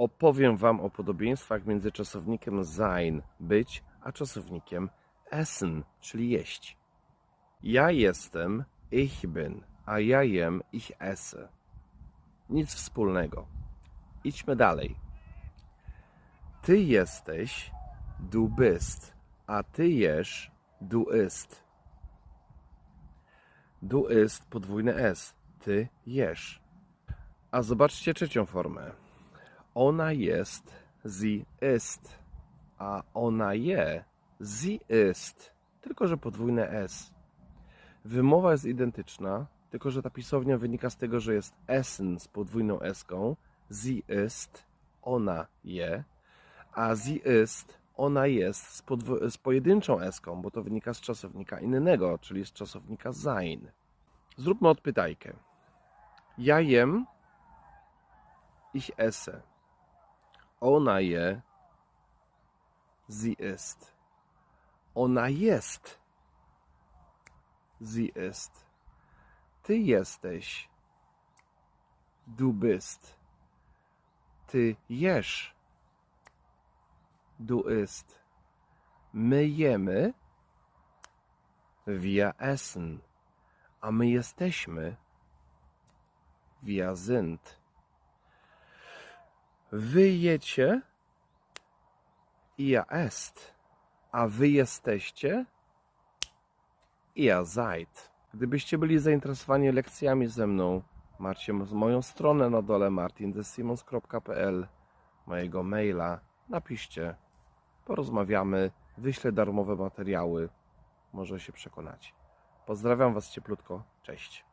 opowiem Wam o podobieństwach między czasownikiem sein, być, a czasownikiem essen, czyli jeść. Ja jestem, ich bin, a ja jem, ich esse. Nic wspólnego. Idźmy dalej. Ty jesteś, du bist, a ty jesz, du ist. Du ist podwójne S. Ty jesz. A zobaczcie trzecią formę. Ona jest, sie ist. A ona je, sie ist. Tylko, że podwójne S. Wymowa jest identyczna, tylko, że ta pisownia wynika z tego, że jest essen z podwójną S-ką, sie ist, ona je, a sie ist, ona jest z, z pojedynczą S-ką, bo to wynika z czasownika innego, czyli z czasownika sein. Zróbmy odpytajkę. Ja jem, ich esse. Ona je, sie ist. Ona jest, sie ist. Ty jesteś, du bist. Ty jesz, du ist. My jemy, wir essen. A my jesteśmy, wir sind. Wy jecie, ihr esst. A wy jesteście, ihr seid. Gdybyście byli zainteresowani lekcjami ze mną, macie moją stronę na dole martindesimons.pl, mojego maila. Napiszcie, porozmawiamy, wyślę darmowe materiały. Może się przekonacie. Pozdrawiam Was cieplutko. Cześć.